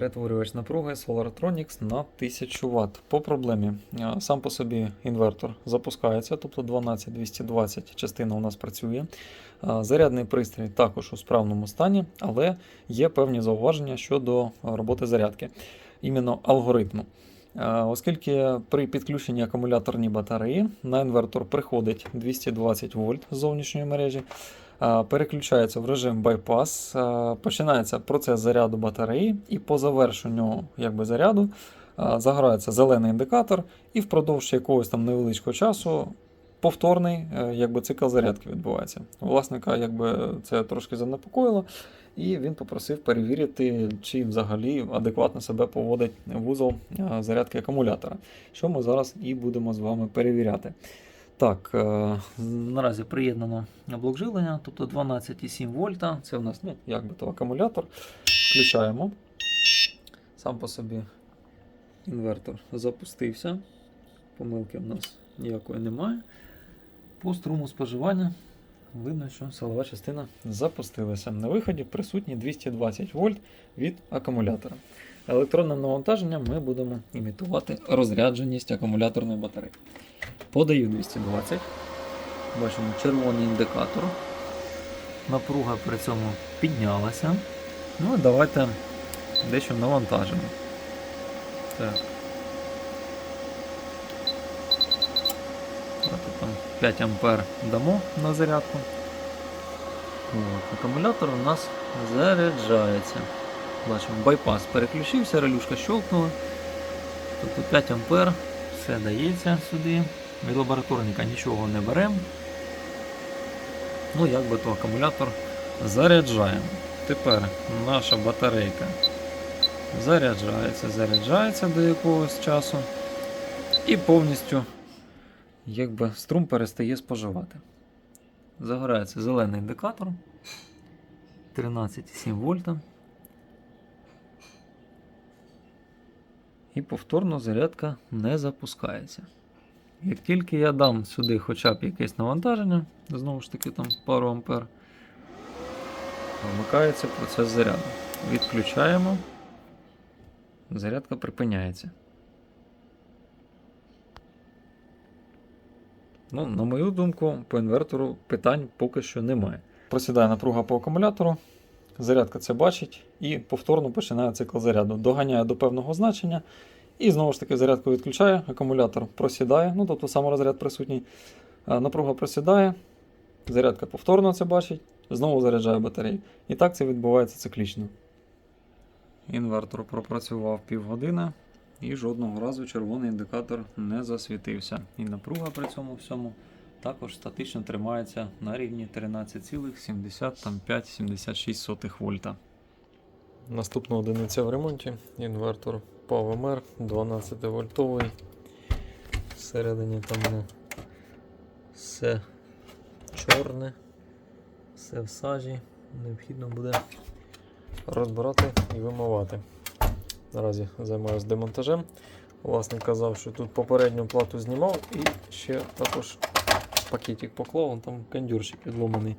Перетворювач напруги Solartronics на 1000 Вт. По проблемі. Сам по собі інвертор запускається, тобто 12220 частина у нас працює. Зарядний пристрій також у справному стані, але є певні зауваження щодо роботи зарядки, іменно алгоритму. Оскільки при підключенні акумуляторній батареї на інвертор приходить 220 вольт з зовнішньої мережі, переключається в режим байпас, починається процес заряду батареї, і по завершенню якби, заряду а, загорається зелений індикатор, і впродовж якогось там невеличкого часу повторний е, якби, цикл зарядки відбувається. Власника якби, це трошки занепокоїло, і він попросив перевірити, чи взагалі адекватно себе поводить вузол зарядки акумулятора, що ми зараз і будемо з вами перевіряти. Так, е, наразі приєднано блок живлення, тобто 12,7 вольта. Це у нас ну, як би то акумулятор. Включаємо. Сам по собі інвертор запустився. Помилки в нас ніякої немає. По струму споживання видно, що силова частина запустилася. На виході присутні 220 вольт від акумулятора. Електронним навантаженням ми будемо імітувати розрядженість акумуляторної батареї. Подаю 220. Бачимо червоний індикатор. Напруга при цьому піднялася. Ну давайте дещо навантажимо. Так. Давайте там 5 ампер дамо на зарядку. От, акумулятор у нас заряджається. Бачимо, байпас переключився, релюшка щелкнула. Тобто 5 ампер, все дається сюди. Від лабораторника нічого не беремо. Ну, як би то акумулятор заряджаємо. Тепер наша батарейка заряджається, заряджається до якогось часу. І повністю якби струм перестає споживати. Загорається зелений індикатор 13,7 вольта. І повторно зарядка не запускається. Як тільки я дам сюди хоча б якесь навантаження, знову ж таки там пару ампер, вмикається процес заряду. Відключаємо, зарядка припиняється. Ну, на мою думку, по інвертору питань поки що немає. Просідає напруга по акумулятору, зарядка це бачить і повторно починає цикл заряду. Доганяє до певного значення. І знову ж таки зарядку відключає, акумулятор просідає, ну тобто саморозряд присутній. Напруга просідає, зарядка повторно це бачить, знову заряджає батарею. І так це відбувається циклічно. Інвертор пропрацював півгодини і жодного разу червоний індикатор не засвітився. І напруга при цьому всьому також статично тримається на рівні 13,75-76 вольта. Наступна одиниця в ремонті. Інвертор PowerMer 12 вольтовий. Всередині там все чорне, все в сажі. Необхідно буде розбирати і вимивати. Наразі займаюся демонтажем. Власник казав, що тут попередню плату знімав і ще також пакетик поклав, там кондюрчик відломаний.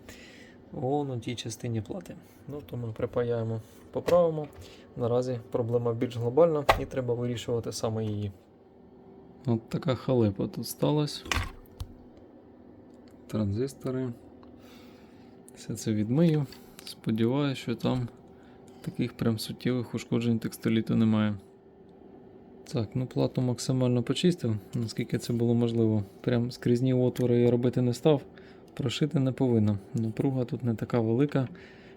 Вон у тій частині плати. Ну, то ми припаяємо, поправимо. Наразі проблема більш глобальна і треба вирішувати саме її. От така халепа тут сталася. Транзистори. Все це відмию. Сподіваюся, що там таких прям суттєвих ушкоджень текстоліту немає. Так, ну плату максимально почистив, наскільки це було можливо. Прям скрізні отвори я робити не став, прошити не повинно. Напруга тут не така велика,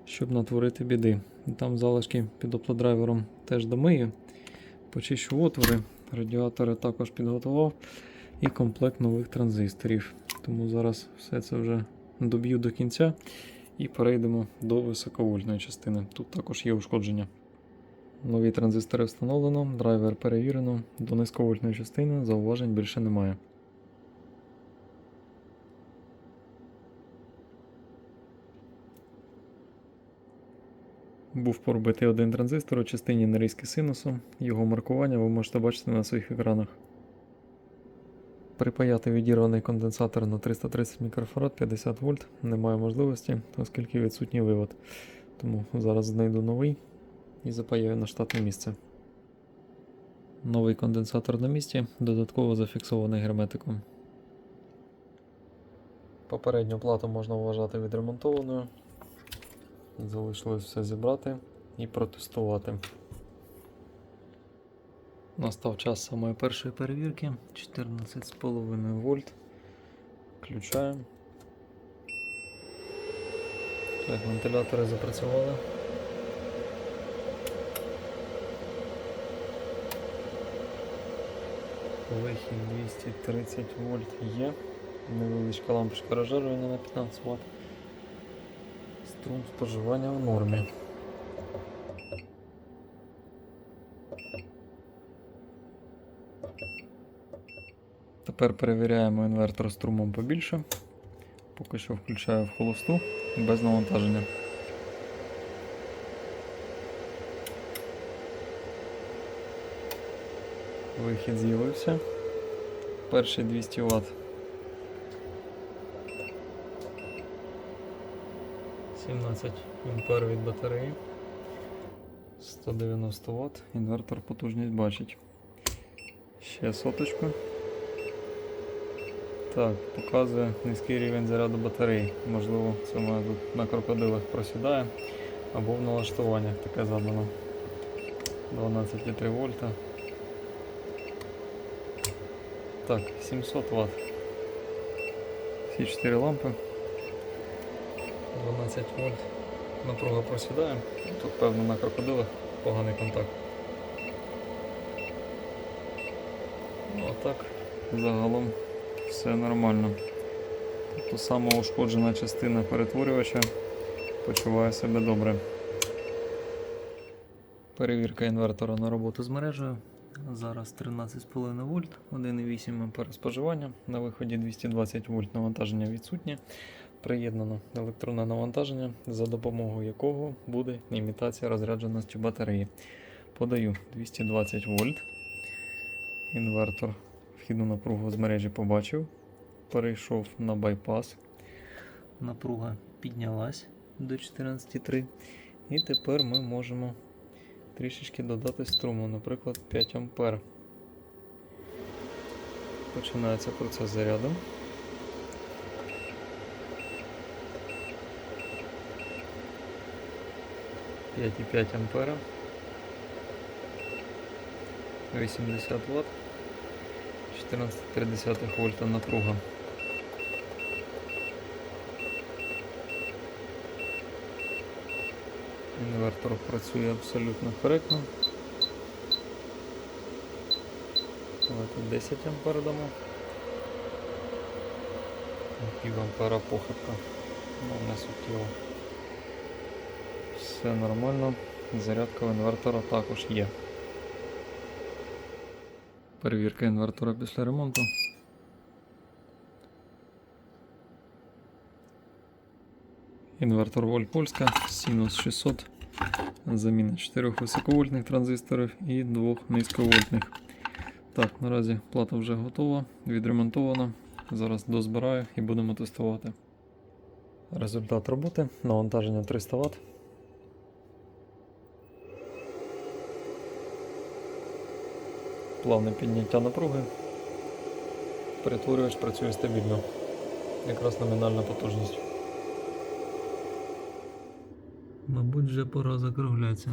щоб натворити біди. Там залишки під оплодрайвером теж домию. Почищу отвори, радіатори також підготував і комплект нових транзисторів. Тому зараз все це вже доб'ю до кінця і перейдемо до високовольтної частини. Тут також є ушкодження. Нові транзистори встановлено, драйвер перевірено, до низьковольтної частини зауважень більше немає. Був поробитий один транзистор у частині нарізки синусу. Його маркування ви можете бачити на своїх екранах. Припаяти відірваний конденсатор на 330 мікрофарад 50 вольт немає можливості, оскільки відсутній вивод. Тому зараз знайду новий і запаяю на штатне місце. Новий конденсатор на місці, додатково зафіксований герметиком. Попередню плату можна вважати відремонтованою. Залишилось все зібрати і протестувати. Настав час самої першої перевірки. 14,5 вольт. Включаємо. Так, вентилятори запрацювали. Вихід 230 вольт є. Невеличка лампочка розжарювання на 15 Вт. Струм споживання в нормі. Тепер перевіряємо інвертор струмом побільше. Поки що включаю в холосту без навантаження. Вихід з'явився. Перший 200 Вт. 17 ампер від батареї. 190 Вт. Інвертор потужність бачить. Ще соточку. Так, показує низький рівень заряду батареї. Можливо, це мене тут на крокодилах просідає. Або в налаштуваннях таке задано. 12,3 вольта. Так, 700 Вт. Всі 4 лампи. 12 вольт. Напруга просідає. Тут, певно, на крокодилах поганий контакт. Ну а так, загалом все нормально. Тобто сама ушкоджена частина перетворювача почуває себе добре. Перевірка інвертора на роботу з мережею. Зараз 13,5 вольт, 1,8 А споживання. На виході 220 вольт навантаження відсутнє. Приєднано електронне навантаження, за допомогою якого буде імітація розрядженості батареї. Подаю 220 вольт. Інвертор вхідну напругу з мережі побачив. Перейшов на байпас. Напруга піднялась до 14,3. І тепер ми можемо трішечки додати струму, наприклад, 5 ампер. Починається процес заряду. П'ять і 5 ампера. 80 Вт. 14,3 вольта напруга. Інвертор працює абсолютно коректно. Давайте 10 ампер дамо. Пів ампера похибка. Ну, не суттєво. Все нормально. Зарядка в інвертора також є. Перевірка інвертора після ремонту. Інвертор Вольт Польська, Sinus 600. Заміна 4 високовольтних транзисторів і 2 низьковольтних. Так, наразі плата вже готова, відремонтована. Зараз дозбираю і будемо тестувати. Результат роботи. Навантаження 300 Вт. Плавне підняття напруги. Перетворювач працює стабільно. Якраз номінальна потужність. Мабуть, вже пора закруглятися.